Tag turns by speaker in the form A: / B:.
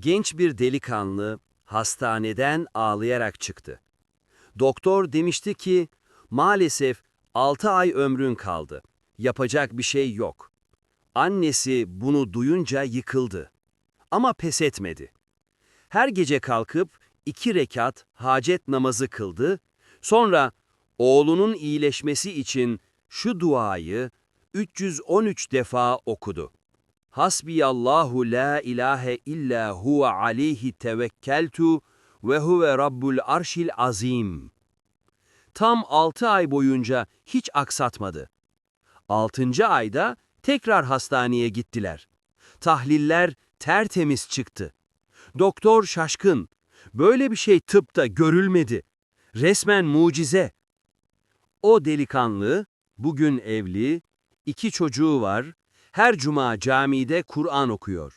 A: Genç bir delikanlı hastaneden ağlayarak çıktı. Doktor demişti ki, maalesef 6 ay ömrün kaldı. Yapacak bir şey yok. Annesi bunu duyunca yıkıldı. Ama pes etmedi. Her gece kalkıp iki rekat hacet namazı kıldı, sonra oğlunun iyileşmesi için şu duayı 313 defa okudu. Hasbiyallahu la ilahe illa huve aleyhi tevekkeltu ve huve rabbul arşil azim. Tam 6 ay boyunca hiç aksatmadı. 6. ayda tekrar hastaneye gittiler. Tahliller tertemiz çıktı. Doktor şaşkın. Böyle bir şey tıpta görülmedi. Resmen mucize. O delikanlı bugün evli, iki çocuğu var, her cuma camide Kur'an okuyor.